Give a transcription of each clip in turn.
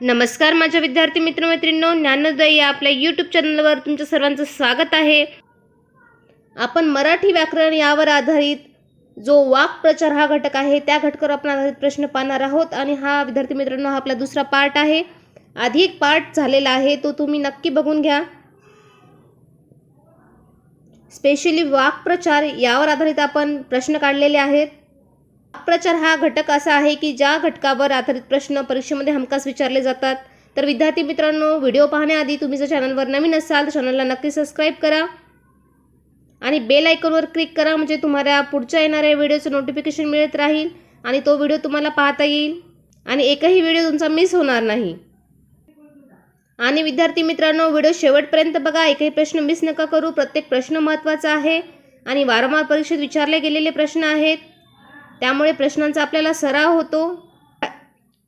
नमस्कार माझ्या विद्यार्थी मित्रमैत्रिणींनो ज्ञानोदय या आपल्या यूट्यूब चॅनलवर तुमचं सर्वांचं स्वागत आहे. आपण मराठी व्याकरण यावर आधारित जो वाक्प्रचार हा घटक आहे त्या घटकावर आपण आधारित प्रश्न पाहणार आहोत आणि हा विद्यार्थी मित्रांनो हा आपला दुसरा पार्ट आहे. आधी एक पार्ट झालेला आहे तो तुम्ही नक्की बघून घ्या. स्पेशली वाक्प्रचार यावर आधारित आपण प्रश्न काढलेले आहेत. वाक्प्रचार हा घटक असा आहे की ज्या घटकावर आधारित प्रश्न परीक्षेमध्ये हमखास विचारले जातात. तर विद्यार्थी मित्रांनो व्हिडिओ पाहण्याआधी तुम्ही जर चॅनलवर नवीन असाल तर चॅनलला नक्की सबस्क्राईब करा आणि बेल आयकॉनवर क्लिक करा म्हणजे तुम्हाला पुढच्या येणाऱ्या व्हिडिओचं नोटिफिकेशन मिळत राहील आणि तो व्हिडिओ तुम्हाला पाहता येईल आणि एकही व्हिडिओ तुमचा मिस होणार नाही. आणि विद्यार्थी मित्रांनो व्हिडिओ शेवटपर्यंत बघा एकही प्रश्न मिस नका करू. प्रत्येक प्रश्न महत्त्वाचा आहे आणि वारंवार परीक्षेत विचारले गेलेले प्रश्न आहेत. त्यामुळे प्रश्नांचा आपल्याला सराव होतो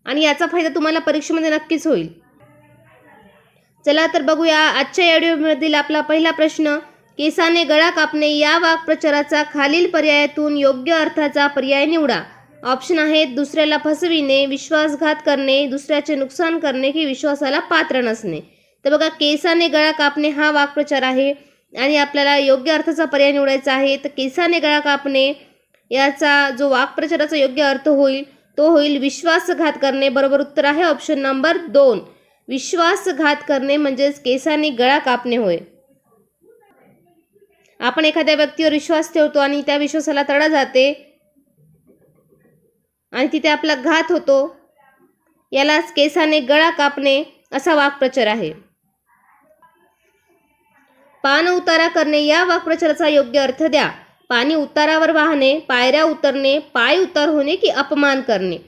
आणि याचा फायदा तुम्हाला परीक्षेमध्ये नक्कीच होईल. चला तर बघूया आजच्या या व्हिडिओमधील आपला पहिला प्रश्न केसाने गळा कापणे या वाक्प्रचाराचा खालील पर्यायातून योग्य अर्थाचा पर्याय निवडा. ऑप्शन आहेत दुसऱ्याला फसविणे विश्वासघात करणे दुसऱ्याचे नुकसान करणे की विश्वासाला पात्र नसणे. तर बघा केसाने गळा कापणे हा वाक्प्रचार आहे आणि आपल्याला योग्य अर्थाचा पर्याय निवडायचा आहे. तर केसाने गळा कापणे याचा जो वाक्प्रचाराचा योग्य अर्थ होईल तो होईल विश्वासघात करणे. बरोबर उत्तर आहे ऑप्शन नंबर दोन. विश्वासघात करणे म्हणजेच केसाने गळा कापणे होय. आपण एखाद्या व्यक्तीवर विश्वास ठेवतो आणि त्या विश्वासाला तडा जाते आणि तिथे आपला घात होतो यालाच केसाने गळा कापणे असा वाक्प्रचार आहे. पान उतारा करणे या वाक्प्रचाराचा योग्य अर्थ द्या. पाणी उतारावर वाहणे पायऱ्या उतरणे पाय उतार होणे की अपमान करणे.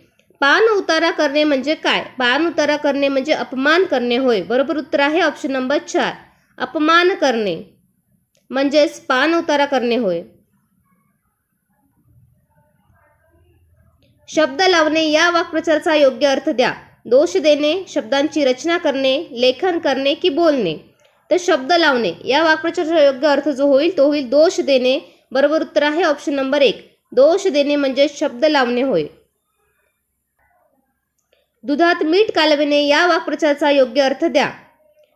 पान उतारा करणे म्हणजे काय? पान उतारा करणे म्हणजे अपमान करणे होय. बरोबर उत्तर आहे ऑप्शन नंबर चार. अपमान करणे म्हणजेच पान उतारा करणे होय. शब्द लावणे या वाक्प्रचाराचा योग्य अर्थ द्या. दोष देणे शब्दांची रचना करणे लेखन करणे की बोलणे. तर शब्द लावणे या वाक्प्रचाराचा योग्य अर्थ जो होईल तो होईल दोष देणे बरोबर उत्तर आहे ऑप्शन नंबर एक. दोष देणे म्हणजे शब्द लावणे होय. दुधात मीठ कालविणे या वाक्प्रचाराचा योग्य अर्थ द्या.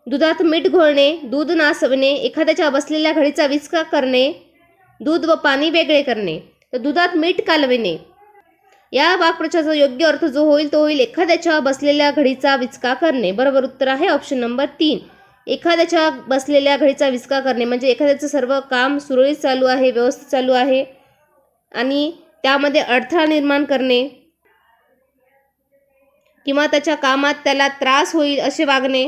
दुधात मीठ घोळणे दूध नासवणे एखाद्याच्या बसलेल्या घडीचा विचका करणे दूध व पाणी वेगळे करणे. तर दुधात मीठ कालविणे. या वाक्प्रचाराचा योग्य अर्थ जो होईल तो होईल एखाद्याच्या बसलेल्या घडीचा विचका करणे. बरोबर उत्तर आहे ऑप्शन नंबर तीन. एखाद्याच्या बसलेल्या घडीचा विस्का करणे म्हणजे एखाद्याचं सर्व काम सुरळीत चालू आहे व्यवस्थित चालू आहे आणि त्यामध्ये अडथळा निर्माण करणे किंवा त्याच्या कामात त्याला त्रास होईल असे वागणे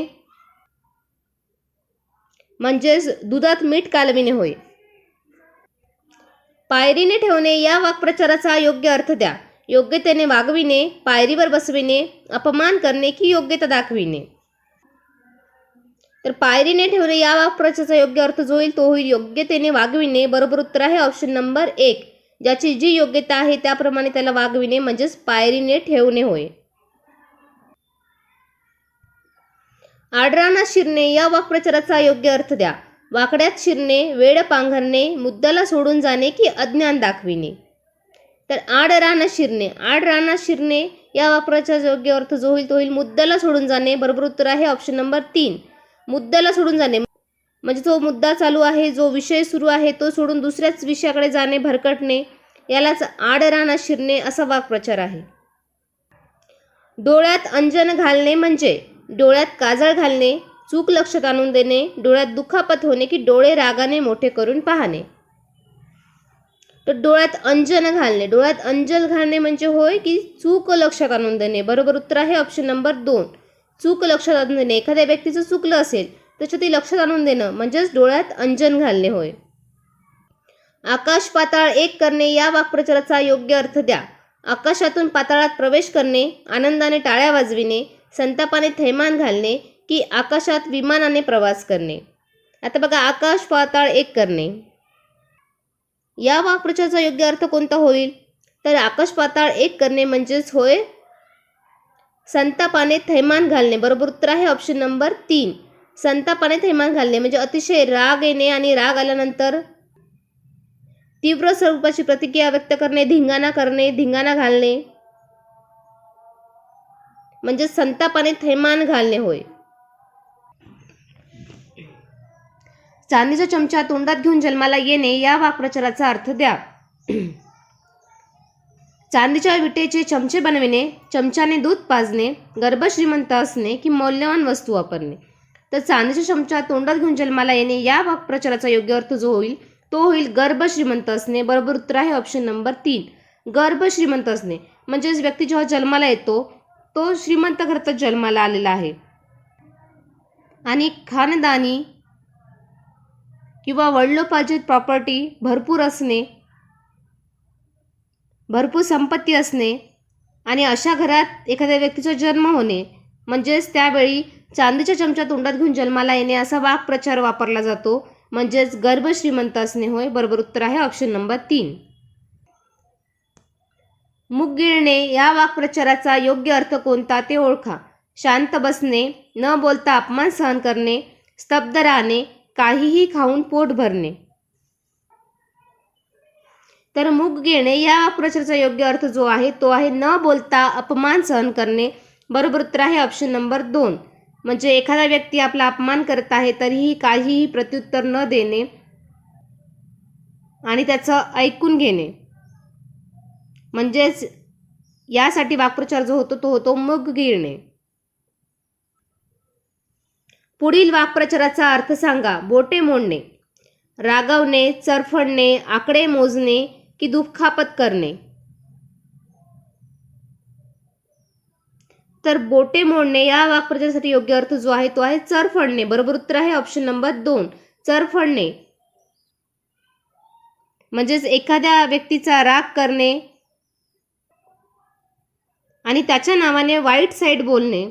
म्हणजेच दुधात मीठ कालविणे होय. पायरीने ठेवणे या वाक्प्रचाराचा योग्य अर्थ द्या. योग्यतेने वागविणे पायरीवर बसविणे अपमान करणे की योग्यता दाखविणे. तर पायरीने ठेवणे या वाक्प्रचाचा योग्य अर्थ जो होईल तो होईल योग्यतेने वागविणे. बरोबर उत्तर आहे ऑप्शन नंबर एक. ज्याची जी योग्यता आहे त्याप्रमाणे त्याला वागविणे म्हणजेच पायरीने ठेवणे होय. आडराना शिरणे या वाक्प्रचाराचा योग्य अर्थ द्या. वाकड्यात शिरणे वेळ पांघरणे मुद्द्याला सोडून जाणे की अज्ञान दाखविणे. तर आड राना शिरणे आड राना शिरणे या वाक्प्रचाराचा योग्य अर्थ जो होईल तो होईल मुद्द्याला सोडून जाणे. बरोबर उत्तर आहे ऑप्शन नंबर तीन. मुद्द्याला सोडून जाणे. म्हणजे जो मुद्दा चालू आहे जो विषय सुरू आहे तो सोडून दुसऱ्याच विषयाकडे जाणे भरकटणे यालाच आडराना शिरणे असा वाक्प्रचार आहे. डोळ्यात अंजन घालणे म्हणजे डोळ्यात काजळ घालणे चूक लक्षात आणून देणे डोळ्यात दुखापत होणे की डोळे रागाने मोठे करून पाहणे. तर डोळ्यात अंजन घालणे डोळ्यात अंजल घालणे म्हणजे होय की चूक लक्षात आणून देणे. बरोबर उत्तर आहे ऑप्शन नंबर दोन. चूक लक्षात आणून देणे. एखाद्या व्यक्तीचं चुकलं असेल त्याच्या ते लक्षात आणून देणं म्हणजेच डोळ्यात अंजन घालणे होय. आकाश पाताळ एक करणे या वाक्प्रचाराचा योग्य अर्थ द्या. आकाशातून पाताळात प्रवेश करणे आनंदाने टाळ्या वाजविणे संतापाने थैमान घालणे की आकाशात विमानाने प्रवास करणे. आता बघा आकाश पाताळ एक करणे. या वाक्प्रचाराचा योग्य अर्थ कोणता होईल? तर आकाश पाताळ एक करणे म्हणजेच होय संतापाने थैमान घालणे. बरोबर उत्तर आहे ऑप्शन नंबर तीन. संतापाने थैमान घालणे म्हणजे अतिशय राग येणे आणि राग आल्यानंतर तीव्र स्वरूपाची प्रतिक्रिया व्यक्त करणे धिंगाणा करणे धिंगाणा घालणे. म्हणजे संतापाने थैमान घालणे होय. चांदीचा चमचा तोंडात घेऊन जन्माला येणे या वाक्प्रचाराचा अर्थ द्या. चांदीच्या विटेचे चमचे बनविणे चमच्याने दूध पाजणे गर्भश्रीमंत असणे की मौल्यवान वस्तू वापरणे. तर चांदीच्या चमचा तोंडात घेऊन जन्माला येणे या वाक्प्रचाराचा योग्य अर्थ जो होईल तो होईल गर्भ श्रीमंत असणे. बरोबर उत्तर आहे ऑप्शन नंबर तीन. गर्भ श्रीमंत असणे. म्हणजेच व्यक्ती जेव्हा जन्माला येतो तो श्रीमंत घरात जन्माला आलेला आहे. आणि खानदानी किंवा वडिलोपार्जित प्रॉपर्टी भरपूर असणे भरपूर संपत्ती असणे आणि अशा घरात एखाद्या व्यक्तीचा जन्म होणे म्हणजेच त्यावेळी चांदीच्या चमचा तोंडात घेऊन जन्माला येणे असा वाक्प्रचार वापरला जातो. म्हणजेच गर्भ श्रीमंत असणे होय बरोबर उत्तर आहे ऑप्शन नंबर तीन. मुग गिळणे या वाक्प्रचाराचा योग्य अर्थ कोणता ते ओळखा. शांत बसणे न बोलता अपमान सहन करणे स्तब्ध राहणे काहीही खाऊन पोट भरणे. तर मुग घेणे या वाक्प्रचाराचा योग्य अर्थ जो आहे तो आहे न बोलता अपमान सहन करणे. बरोबर उत्तर आहे ऑप्शन नंबर दोन. म्हणजे एखादा व्यक्ती आपला अपमान करत आहे तरीही काहीही प्रत्युत्तर न देणे आणि त्याचं ऐकून घेणे. म्हणजेच यासाठी वाक्प्रचार जो होतो तो होतो मग घेणे पुढील वाक्प्रचाराचा अर्थ सांगा बोटे मोडणे. रागवणे चरफडणे आकडे मोजणे की दुखापत करणे. तर बोटे मोडणे या वाक्प्रचारासाठी योग्य अर्थ जो आहे तो आहे चरफडणे बरोबर उत्तर आहे ऑप्शन नंबर दोन. चरफडणे म्हणजेच एखाद्या व्यक्तीचा राग करणे आणि त्याच्या नावाने वाईट साईड बोलणे.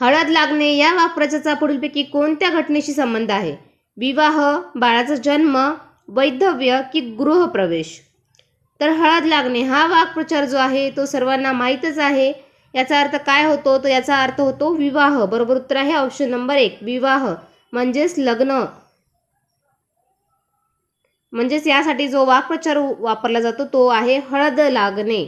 हळद लागणे या वाक्प्रचाराचा पुढीलपैकी कोणत्या घटनेशी संबंध आहे? विवाह बाळाचा जन्म वैधव्य की गृहप्रवेश तर हळद लागणे हा वाक्प्रचार जो आहे तो सर्वांना माहीतच आहे. याचा अर्थ काय होतो? तर याचा अर्थ होतो विवाह. बरोबर उत्तर आहे ऑप्शन नंबर एक विवाह. म्हणजेच लग्न. म्हणजेच यासाठी जो वाक्प्रचार वापरला जातो तो आहे हळद लागणे.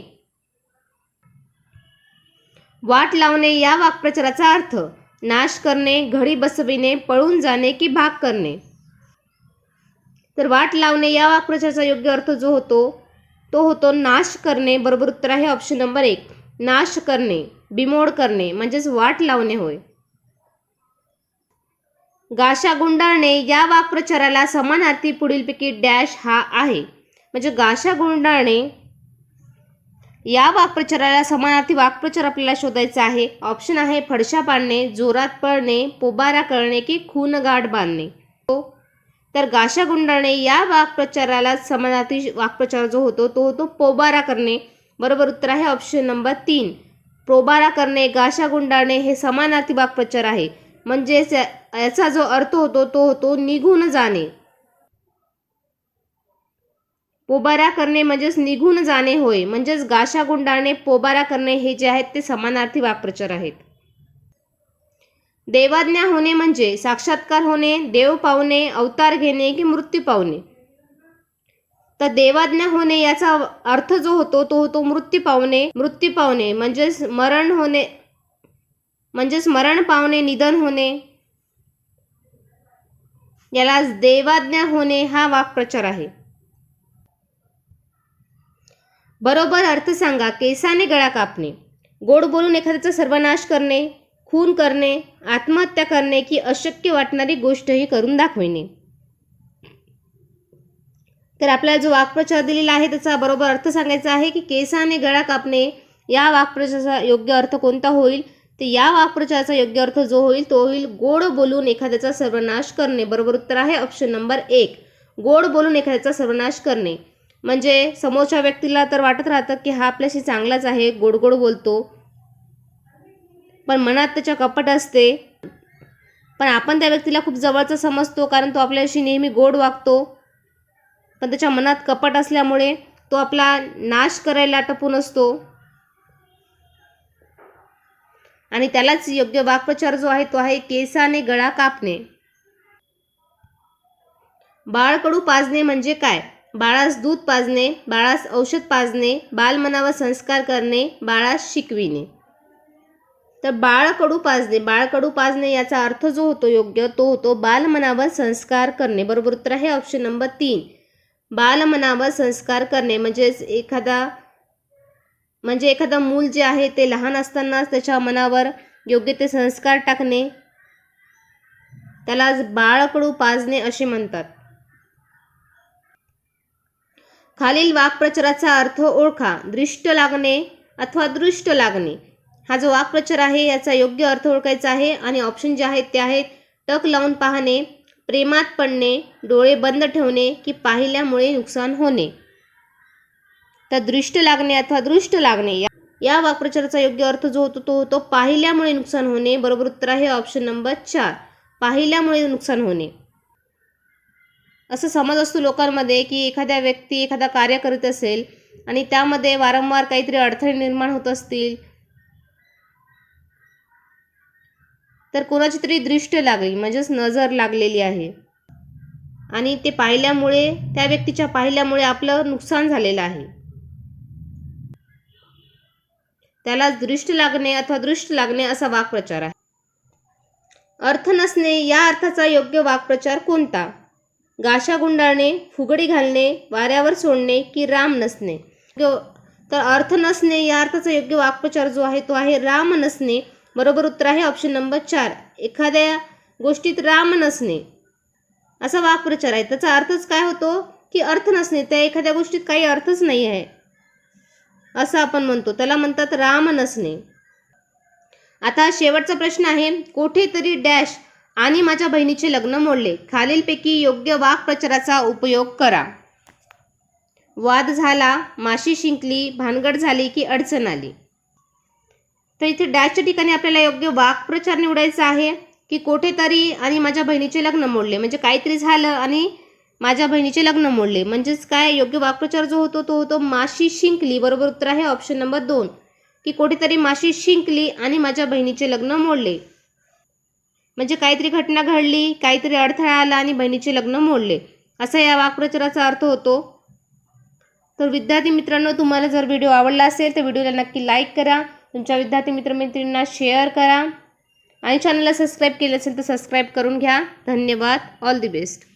वाट लावणे या वाक्प्रचाराचा अर्थ नाश करणे घडी बसविणे पळून जाणे की भाग करणे. तर वाट लावणे या वाक्प्रचाराचा योग्य अर्थ जो होतो तो होतो नाश करणे. बरोबर उत्तर आहे ऑप्शन नंबर एक. नाश करणे बिमोड करणे म्हणजेच वाट लावणे होय. गाशा गुंडाळणे या वाक्प्रचाराला समानार्थी पुढीलपैकी डॅश हा आहे. म्हणजे गाशा गुंडाळणे या वाक्प्रचाराला समानार्थी वाक्प्रचार आपल्याला शोधायचा आहे. ऑप्शन आहे फडशा पाडणे जोरात पळणे पोबारा करणे की खून गाठ बांधणे. तर गाशा गुंडाने या वाक्प्रचाराला समानार्थी वाक्प्रचार जो होतो तो होतो पोबारा करणे. बरोबर उत्तर आहे ऑप्शन नंबर तीन. पोबारा करणे गाशा गुंडाळणे हे समानार्थी वाक्प्रचार आहे. म्हणजेच याचा जो अर्थ होतो तो होतो निघून जाणे. पोबारा करणे म्हणजेच निघून जाणे होय. म्हणजेच गाशा गुंडाळणे पोबारा करणे हे जे आहेत ते समानार्थी वाक्प्रचार आहेत. देवाज्ञा होणे म्हणजे साक्षात्कार होणे देव पावणे अवतार घेणे की मृत्यू पावणे? तर देवाज्ञा होणे याचा अर्थ जो होतो तो होतो मृत्यू पावणे. मृत्यू पावणे म्हणजेच मरण होणे म्हणजेच मरण पावणे निधन होणे. याला देवाज्ञा होणे हा वाक्प्रचार आहे. बरोबर अर्थ सांगा केसाने गळा कापणे. गोड बोलून एखाद्याचा सर्वनाश करणे. खून करणे आत्महत्या करणे की अशक्य वाटणारी गोष्टही करून दाखविणे. तर आपल्याला जो वाक्प्रचार दिलेला आहे त्याचा बरोबर अर्थ सांगायचा आहे की केसाने गळा कापणे या वाक्प्रचाराचा योग्य अर्थ कोणता होईल? तर या वाक्प्रचाराचा योग्य अर्थ जो होईल तो होईल गोड बोलून एखाद्याचा सर्वनाश करणे. बरोबर उत्तर आहे ऑप्शन नंबर एक. गोड बोलून एखाद्याचा सर्वनाश करणे. म्हणजे समोरच्या व्यक्तीला तर वाटत राहतं की हा आपल्याशी चांगलाच आहे गोड गोड बोलतो. पण मनात त्याच्या कपट असते. पण आपण त्या व्यक्तीला खूप जवळचा समजतो कारण तो आपल्याशी नेहमी गोड वागतो. पण त्याच्या मनात कपट असल्यामुळे तो आपला नाश करायला टपून असतो. आणि त्यालाच योग्य वाक्प्रचार जो आहे तो आहे केसाने गळा कापणे. बाळकडू पाजणे म्हणजे काय? बाळास दूध पाजणे बाळास औषध पाजणे बालमनावर संस्कार करणे बाळास शिकविणे. तर बाळकडू पाजणे बाळकडू पाजणे याचा अर्थ जो होतो योग्य तो होतो बालमनावर संस्कार करणे. बरोबर उत्तर आहे ऑप्शन नंबर तीन. बालमनावर संस्कार करणे म्हणजेच एखादा म्हणजे एखादा मूल जे आहे ते लहान असतानाच त्याच्या मनावर योग्य ते संस्कार टाकणे त्याला बाळकडू पाजणे असे म्हणतात. खालील वाक्प्रचाराचा अर्थ ओळखा. दृष्ट लागणे अथवा दृष्ट लागणे. हा जो वाक्प्रचार आहे याचा योग्य अर्थ ओळखायचा आहे आणि ऑप्शन जे आहेत ते आहेत टक लावून पाहणे प्रेमात पडणे डोळे बंद ठेवणे की पाहिल्यामुळे नुकसान होणे. तर दृष्ट लागणे अथवा दृष्ट लागणे या या वाक्प्रचाराचा योग्य अर्थ जो होतो तो होतो पाहिल्यामुळे नुकसान होणे बरोबर उत्तर आहे ऑप्शन नंबर चार पाहिल्यामुळे नुकसान होणे. असं समज असतो लोकांमध्ये की एखाद्या व्यक्ती एखादा कार्य करत असेल आणि त्यामध्ये वारंवार काहीतरी अडथळे निर्माण होत असतील तर कोणाची तरी दृष्ट लागली म्हणजेच नजर लागलेली आहे. आणि ते पाहिल्यामुळे त्या व्यक्तीच्या पाहिल्यामुळे आपलं नुकसान झालेलं आहे. त्याला दृष्ट लागणे अथवा दृष्ट लागणे असा वाक्प्रचार आहे. अर्थ नसणे या अर्थाचा योग्य वाक्प्रचार कोणता? गाशा गुंडाळणे फुगडी घालणे वाऱ्यावर सोडणे की राम नसणे? तर अर्थ नसणे या अर्थाचा योग्य वाक्प्रचार जो आहे तो आहे राम नसणे बरोबर उत्तर आहे ऑप्शन नंबर चार. एखाद्या गोष्टीत राम नसणे. असा वाक्प्रचार आहे. त्याचा अर्थच काय होतो? की अर्थ नसणे. त्या एखाद्या गोष्टीत काही अर्थच नाही आहे. असं आपण म्हणतो. त्याला म्हणतात राम नसणे. आता शेवटचा प्रश्न आहे. कोठेतरी डॅश आणि माझ्या बहिणीचे लग्न मोडले. खालीलपैकी योग्य वाक्प्रचाराचा उपयोग करा. वाद झाला माशी शिंकली भानगड झाली की अडचण आली. तर इथे डॅशच्या ठिकाणी आपल्याला योग्य वाक्प्रचार निवडायचा आहे की कोठेतरी आणि माझ्या बहिणीचे लग्न मोडले. म्हणजे काहीतरी झालं आणि माझ्या बहिणीचे लग्न मोडले. म्हणजेच काय? योग्य वाक्प्रचार जो होतो तो होतो माशी शिंकली. बरोबर उत्तर आहे ऑप्शन नंबर दोन. की कोठेतरी माशी शिंकली आणि माझ्या बहिणीचे लग्न मोडले. म्हणजे काहीतरी घटना घडली काहीतरी अडथळा आला आणि बहिणीचे लग्न मोडले. असा या वाक्प्रचाराचा अर्थ होतो. तर विद्यार्थी मित्रांनो तुम्हाला जर व्हिडिओ आवडला असेल तर व्हिडिओला नक्की लाईक करा. तुमच्या विद्यार्थी मित्रमैत्रिणींना शेअर करा. आणि चॅनलला सबस्क्राईब केलं असेल तर सबस्क्राईब करून घ्या. धन्यवाद. All the best